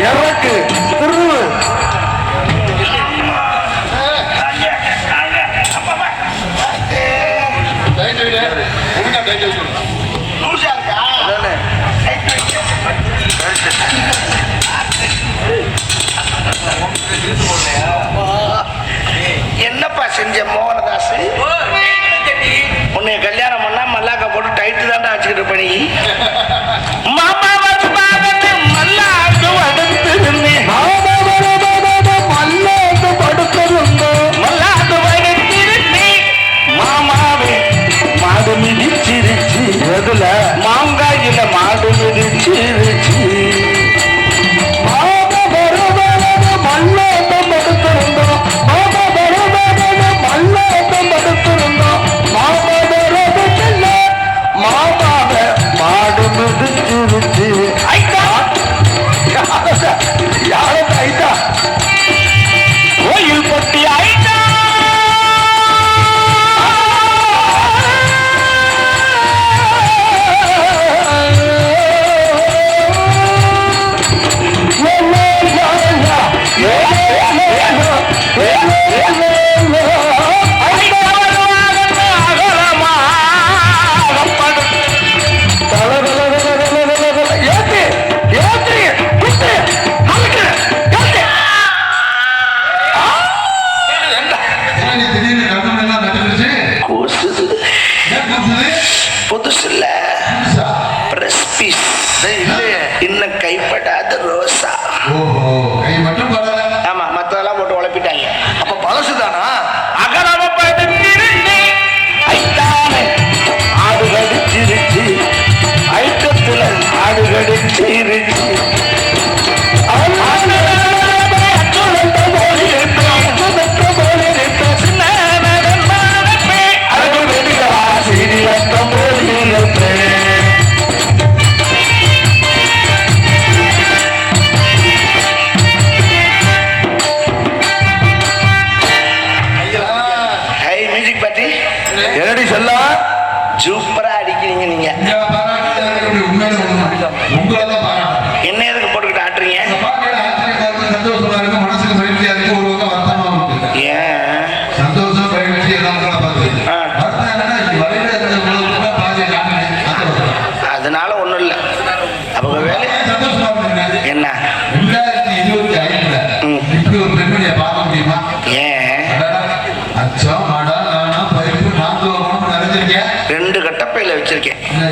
இறக்கு திருவு. என்னப்பா செஞ்ச மோகனதாஸ் உன்னை கல்யாணம் பண்ணா மல்லாக்க போட்டு டைட்டு தாண்டா வச்சுக்கிட்டு பண்ணி மாடு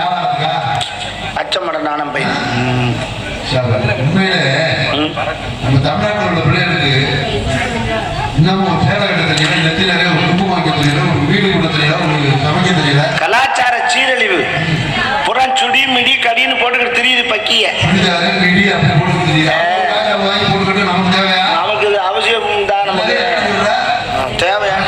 வியாபாரத்துக்கா அச்சமட நாணம் பை சரி, உண்மையிலே ம். நம்ம தமிழ்நாட்டில் உள்ள பிள்ளைகளுக்கு இன்னமும் ஒரு சேலை கட்ட தெரியல நெத்தி நிறைய ஒரு தெரியல ஒரு வீடு கூட தெரியல ஒரு சமைக்க தெரியல. கலாச்சார சீரழிவு. புறம் சுடி மிடி கடின்னு போட்டுக்கிட்டு தெரியுது பக்கிய. மிடி அப்படி போட்டு வாங்கி போட்டுக்கிட்டு நமக்கு தேவையா நமக்கு இது அவசியம் தான் நமக்கு தேவையான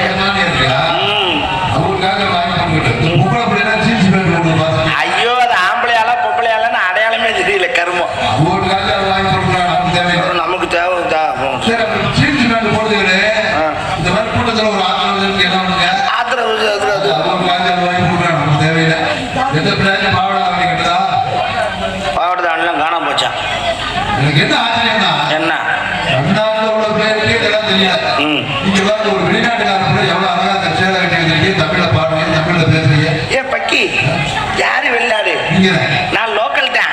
ம். அவங்களுக்காக வாங்கி போட்டுக்கிட்டு பொம்பளை பிள்ளைனா ஜீன்ஸ் பேண்ட் போட்டு பார்த்தா ஐயோ அது ஆம்பளையால பொம்பளையாலன்னு அடையாளமே தெரியல கருமம் அவங்களுக்காக வாங்கி போட்டுக்கலாம் நமக்கு தேவையா நமக்கு தேவை தான் சரி அப்ப ஜீன்ஸ் பேண்ட் போடுதுங்களே ஆ. இந்த மாதிரி கூட்டத்தில் ஒரு ஆத்திரம் இருக்கு என்ன பண்ணுங்க ஆத்திரம் அது அது அவங்களுக்காக வாங்கி போட்டுக்கலாம் நமக்கு தேவையில்லை எந்த பிள்ளைங்க பாவடா காணாம போச்சான் எனக்கு என்ன ஆச்சரியம்னா என்ன? தமிழ்நாட்டில் உள்ள பிள்ளைகளுக்கு இதெல்லாம் தெரியாது. ம். நீங்க பாருங்க ஒரு வெளிநாட்டுக்கார பிள்ளை எவ்வளவு அழகா அந்த சேலை கட்டி வந்திருக்கீங்க தமிழ்ல பாடுறீங்க தமிழ்ல பேசுறீங்க. ஏன் பக்கி யாரு வெளிநாடு? நான் லோக்கல் தான்.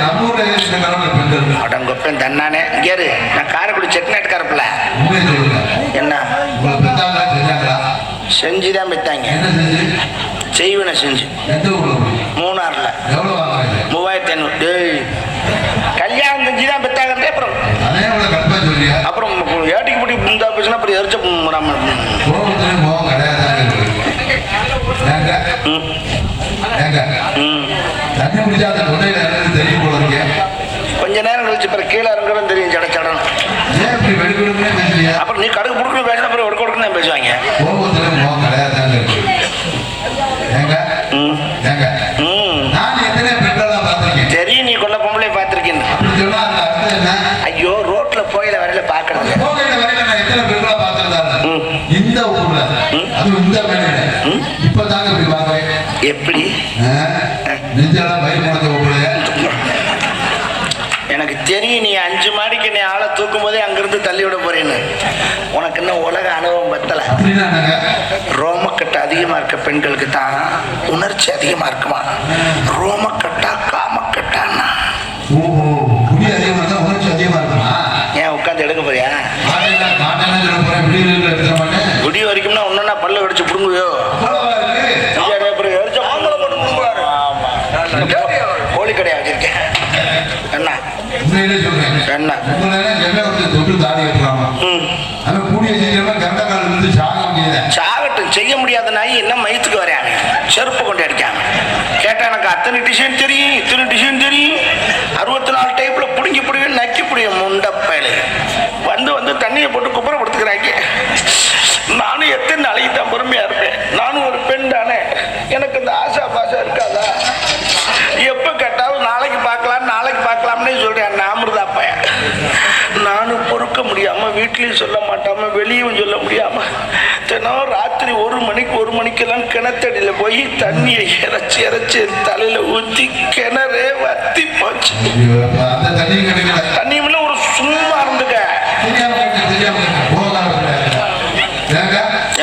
நம்ம ஊர்ல இந்த நிலைமை பெண்கள்? அடங்கொப்பன் தன்னானே. கேரு நான் காரைக்குடி என்ன? செஞ்சாங்களா? செஞ்சுதான் பெத்தாங்க. செய்வனை செஞ்சு. மூணாறுல. மூவாயிரத்தி ஐநூறு. டேய் கல்யாணம் செஞ்சு தான் பெத்தாங்கன்றே அப்புறம். அப்புறம் ஏட்டிக்கு பிடி முந்தா போச்சுன்னா அப்புறம் எரிச்ச நம்ம கொஞ்ச நேரம் கழிச்சு பிறகு கீழே இறங்குறதும் தெரியும் சட பேசுறியா? அப்புறம் நீ கடுகு புடுக்கணும் பேசினா அப்புறம் ஒடுக்க ஒடுக்கணும் பேசுவாங்க. நான் எத்தனை பெண்கள் பார்த்திருக்கேன்? தெரியும் நீ கொல்ல பொம்பளை பார்த்திருக்கேன் ஐயோ ரோட்ல போயில வரையில பாக்கணும் போகிற வரையில நான் எத்தனை பெண்களை அது இந்த வேலையில. இப்ப தாங்க எப்படி? நெஞ்செல்லாம் பயிர் முடக்க எனக்கு தெரியும் நீ அஞ்சு மாடிக்கு தூக்கும் போதே அங்கிருந்து தள்ளிவிட போறேன்னு. உனக்கு இன்னும் உலக அனுபவம் பத்தலை. ரோமக்கட்டு அதிகமா இருக்க பெண்களுக்கு தான் உணர்ச்சி அதிகமா இருக்குமா? ரோமக்கட்டு விட்டு தாலி கட்டுறாமா கூடிய செய்யலாம் கரண்ட கால இருந்து சாகட்டும் செய்ய முடியாத நாய் என்ன மயத்துக்கு வரையாங்க செருப்பு கொண்டு அடிக்காங்க கேட்டா எனக்கு அத்தனை டிசைன் தெரியும் இத்தனை டிசைன் தெரியும். அறுபத்தி நாலு டைப்ல பிடுங்கி பிடிங்க நக்கி பிடிங்க முண்டப்பயலு வந்து வந்து தண்ணியை போட்டு குப்புற கொடுத்துக்கிறாங்க. நானும் எத்தனை நாளைக்கு தான் பொறுமையா இருப்பேன். நானும் ஒரு பெண் தானே. எனக்கு இந்த ஆசை வீட்லேயும் சொல்ல மாட்டாமல் வெளியும் சொல்ல முடியாமல் தினம் ராத்திரி ஒரு மணிக்கு ஒரு மணிக்கெல்லாம் கிணத்தடியில் போய் தண்ணியை இறச்சி இறைச்சி தலையில் ஊற்றி கிணறே வத்தி போச்சு. தண்ணியுமே ஒரு சும்மா இருந்துக்க.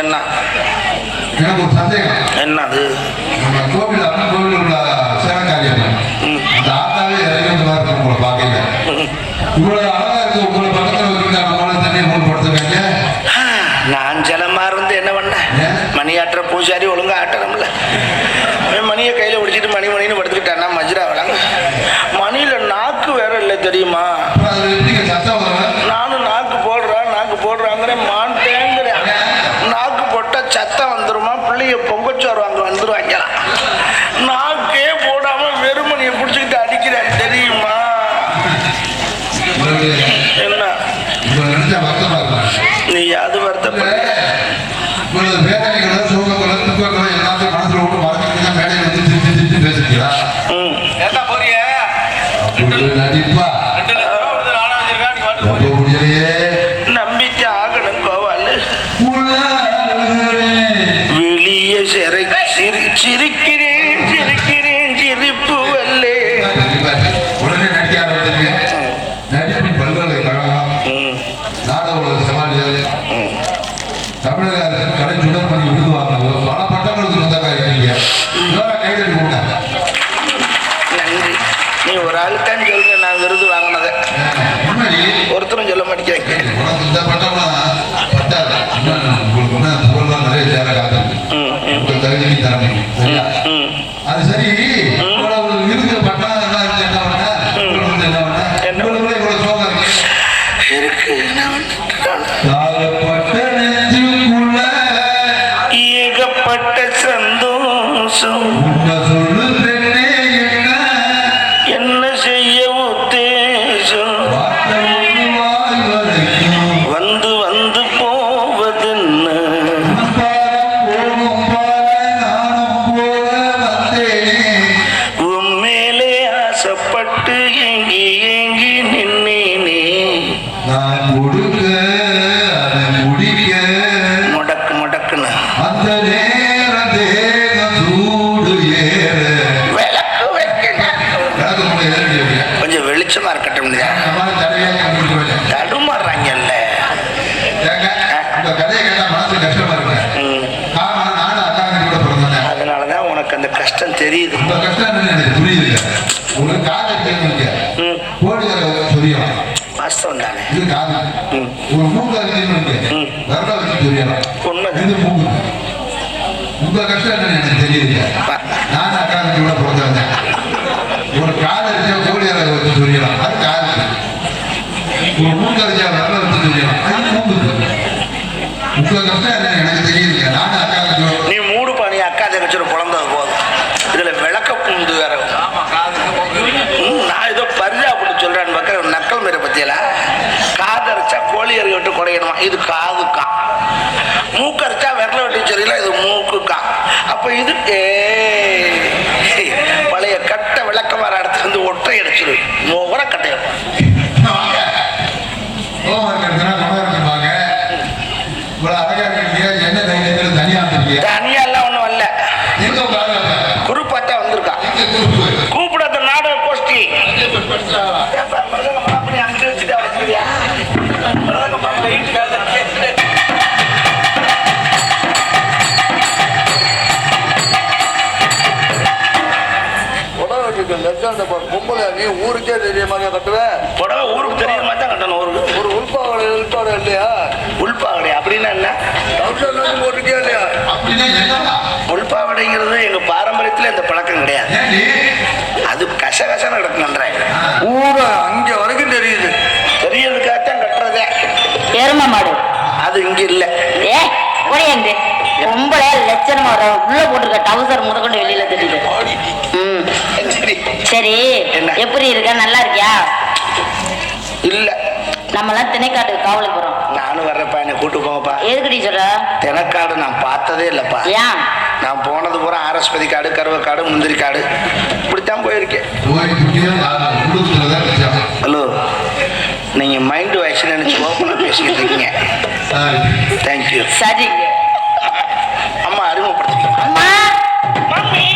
என்ன? என்னது? ತಾನೇ ಮೂರು ಕೊಡ್ತಕ್ಕಂತೆ ನಾನು ಜಲಮಾರು ಅಂತ ಏನವಣ್ಣ ಮನೆ ಹತ್ರ ಪೂಜಾರಿ ಒಳಗ ಆಟ சிரிக்கிறீர்கள் So. தெரியுது. உங்க கஷ்டம் எனக்கு புரியுது உங்களுக்கு காது கேட்குங்க கோடிகளை இது காது. ஒரு மூக்கு அறிஞ்சுன்னு வரலாறு வச்சு இது மூக்கு. உங்க கஷ்டம் எனக்கு தெரியுது நான் அக்காலத்து கூட பிறந்தேன் ஒரு காது அடிச்சா கோடிகளை வச்சு புரியலாம் அது ஒரு மூக்கு அடிச்சா வரலாறு வச்சு புரியலாம் அது மூக்கு. எனக்கு பத்தியல காதரிச்சா கோழி அறிவிட்டு குறையணுமா இது காதுக்கான் நீ ஊருக்கே தெரிய மாதிரியா கட்டுவேன் புடவை ஊருக்கு தெரியுற மாதிரி தான் கட்டணும் ஊருக்கு. ஒரு உள்பாவோட எழுத்தோட இல்லையா? உள்பாவடை அப்படின்னா என்ன? டவுசர் வந்து போட்டிருக்கியா இல்லையா? உள்பாவடைங்கிறது எங்க பாரம்பரியத்துல இந்த பழக்கம் கிடையாது. அது கசகசன்னு கிடக்குன்றேன் ஊரு? அங்க வரைக்கும் தெரியுது. தெரியறதுக்காகத்தான் கட்டுறதே. எரும மாடு. அது இங்க இல்ல. ஏ ஓடியாந்து பொம்பளை லட்சணமா வர உள்ள போட்டிருக்க டவுசர் முதற்கொண்டு வெளியில தெரியுது ம். சரி. சரி என்ன? எப்படி இருக்க? நல்லா இருக்கியா? இல்ல. நம்மலாம் திணைக்காட்டுக்கு காவலுக்கு போறோம். நானும் வர்றப்பா என்னை கூட்டு போங்கப்பா. எதுக்குடி சொல்ற? தெனக்காடு நான் பார்த்ததே இல்லப்பா. ஏன்? நான் போனது பூரா ஆரஸ்பதி காடு கருவக்காடு முந்திரி காடு. இப்படித்தான் போயிருக்கேன். ஹலோ நீங்க மைண்ட் வாய்ஸ் நினைச்சு ஓப்பனா பேசிக்கிட்டு இருக்கீங்க. தேங்க்யூ சரி. அம்மா அறிமுகப்படுத்திக்க அம்மா! என்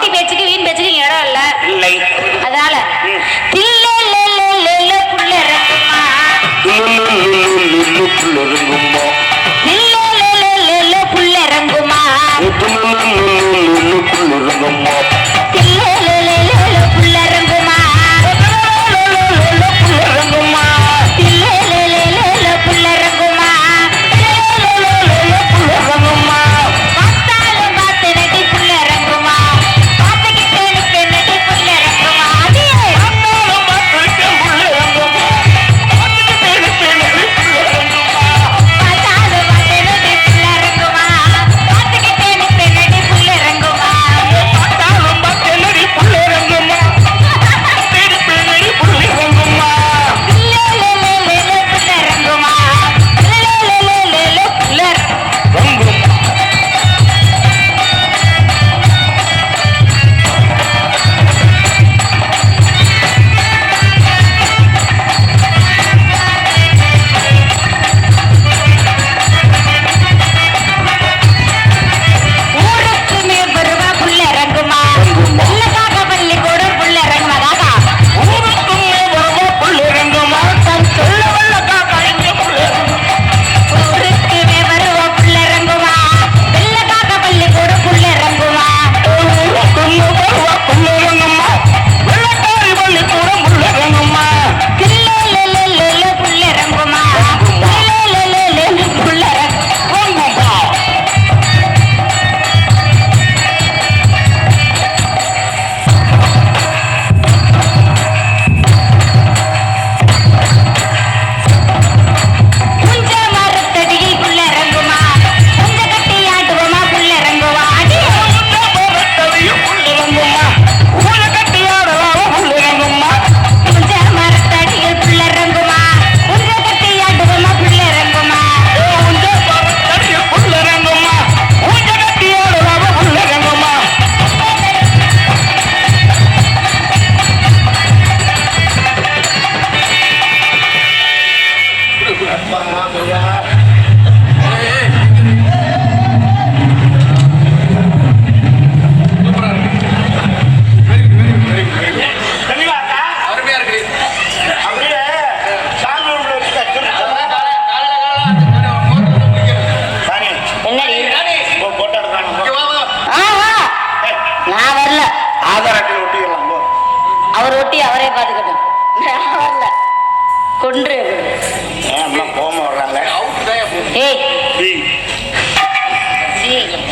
Este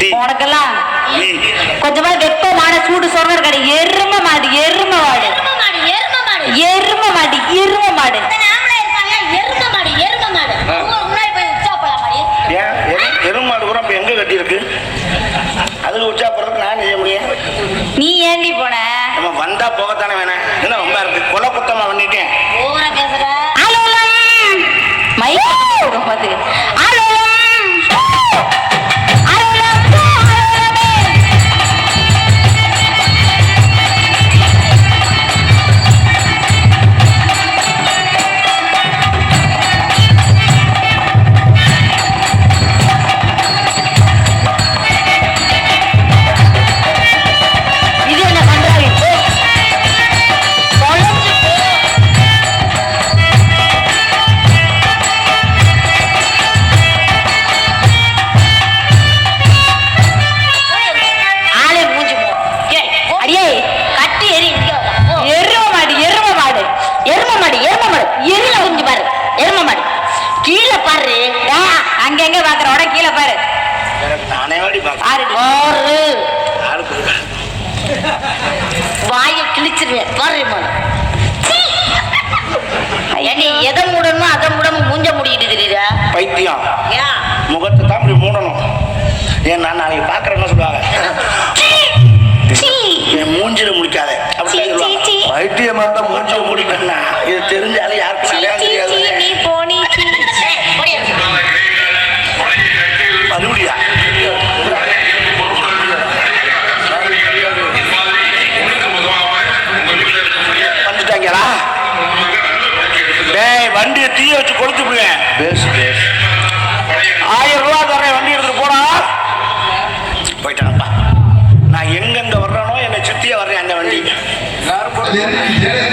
நீ. கொஞ்சமா வெப்பமான சூடு சொல்றது கடை எரும மாடு எரும மாடு. எரும மாடு எரும மாடு. மாடு மாடு. மாடு மாடு. மாடி. எருமாடு கூட எங்க கட்டியிருக்கு? அதுக்கு உச்சா போறதுக்கு நான் செய்ய முடியும்? நீ ஏண்டி போன? நம்ம வந்தா போகத்தானே வேணாம் என்ன ரொம்ப இருக்கு? கொலை குத்தமா பண்ணிட்டேன். ஓவரா பேசுற. அலுவலம் ஏன் நான் நாளைக்கு பாக்குறேன்னு சொல்லுவாங்க? என் மூஞ்சில முடிக்காத. அப்படி சொல்லுவாங்க. பைத்தியமா இருந்தா மூஞ்சி மூஞ்சில முடிக்கணும்னா இது தெரிஞ்சாலும் யாருக்கும் அடையாளம் தெரியாது நீ போனி மறுபடியா? வந்துட்டாங்களா? டேய் வண்டியை தீய வச்சு கொளுத்து விடுவேன் அது